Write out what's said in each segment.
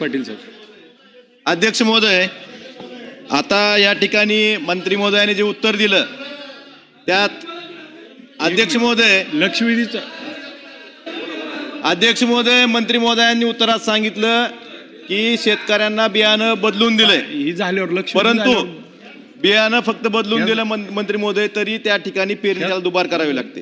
Patil sir अध्यक्ष महोदय आता या ठिकाणी मंत्री महोदयाने जे उत्तर दिलं त्यात अध्यक्ष महोदय लक्षवेधीचा अध्यक्ष महोदय मंत्री महोदयांनी उत्तरात सांगितलं की शेतकऱ्यांना बियाणं बदलून दिलंय. ही झाल्यावर लक्ष परंतु बियाणं फक्त बदलून दिलं मंत्री महोदय तरी त्या ठिकाणी पेरणी त्याला दुबार करावी लागते.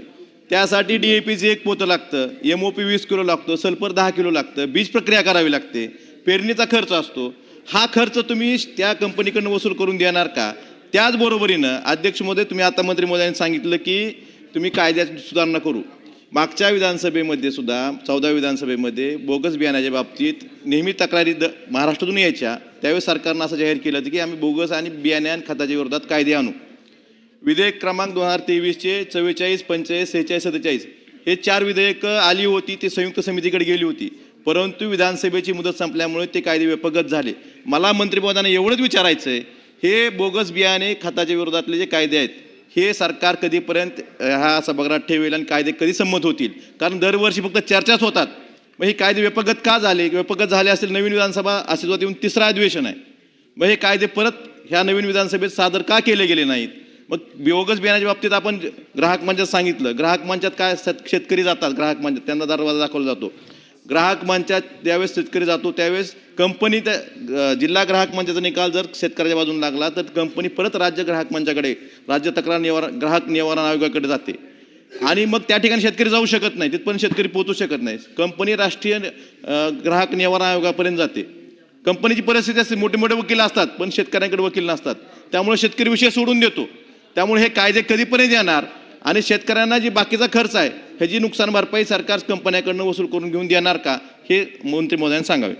त्यासाठी डीएपीचे एक पोतं लागतं एमओपी वीस किलो लागतो सल्फर दहा किलो लागतं बीज प्रक्रिया करावी लागते. पेरणीचा खर्च असतो. हा खर्च तुम्ही त्या कंपनीकडनं वसूल करून देणार का? त्याचबरोबरीनं अध्यक्ष महोदय तुम्ही आता मंत्री महोदयांनी सांगितलं की तुम्ही कायद्यात सुधारणा करू. मागच्या विधानसभेमध्ये सुद्धा चौदा विधानसभेमध्ये बोगस बियाण्याच्या बाबतीत नेहमी तक्रारी द महाराष्ट्रातून यायच्या. त्यावेळेस सरकारनं असं जाहीर केलं होतं की आम्ही बोगस आणि बियाणे आणि खताच्या विरोधात कायदे आणू. विधेयक क्रमांक दोन हजार तेवीसचे चव्वेचाळीस पंचेचाळीस सेहेचाळीस सत्तेचाळीस हे चार विधेयकं आली होती ती संयुक्त समितीकडे गेली होती. परंतु विधानसभेची मुदत संपल्यामुळे ते कायदे व्यपगत झाले. मला मंत्रिपदाने एवढंच विचारायचं आहे हे बोगस बियाणे खताच्या विरोधातले जे कायदे आहेत हे सरकार कधीपर्यंत ह्या सभागृहात ठेवेल आणि कायदे कधी संमत होतील? कारण दरवर्षी फक्त चर्चाच होतात. मग हे कायदे व्यपगत का झाले? व्यपगत झाले असेल नवीन विधानसभा अस्तित्वात येऊन तिसरं अधिवेशन आहे. मग हे कायदे परत ह्या नवीन विधानसभेत सादर का केले गेले नाहीत? मग बोगस बियाण्याच्या बाबतीत आपण ग्राहक मंचात सांगितलं. ग्राहक मंचात काय शेतकरी जातात. ग्राहक मंचात त्यांना दरवाजा दाखवला जातो. ग्राहक मंचात ज्यावेळेस शेतकरी जातो त्यावेळेस कंपनी त्या जिल्हा ग्राहक मंचाचा निकाल जर शेतकऱ्याच्या बाजून लागला तर कंपनी परत राज्य ग्राहक मंचाकडे राज्य तक्रार निवारण ग्राहक निवारण आयोगाकडे जाते. आणि मग त्या ठिकाणी शेतकरी जाऊ शकत नाही. तिथपर्यंत शेतकरी पोहोचू शकत नाही. कंपनी राष्ट्रीय ग्राहक निवारण आयोगापर्यंत जाते. कंपनीची परिस्थिती असते मोठे मोठे वकील असतात पण शेतकऱ्यांकडे वकील नसतात. त्यामुळे शेतकरी विषय सोडून देतो. त्यामुळे हे कायदे कधीपर्यंत येणार? आणि शेतकऱ्यांना जी बाकीचा खर्च आहे ह्याची नुकसान भरपाई सरकार कंपन्याकडनं वसूल करून घेऊन देणार का? हे मंत्री महोदयांनी सांगावे.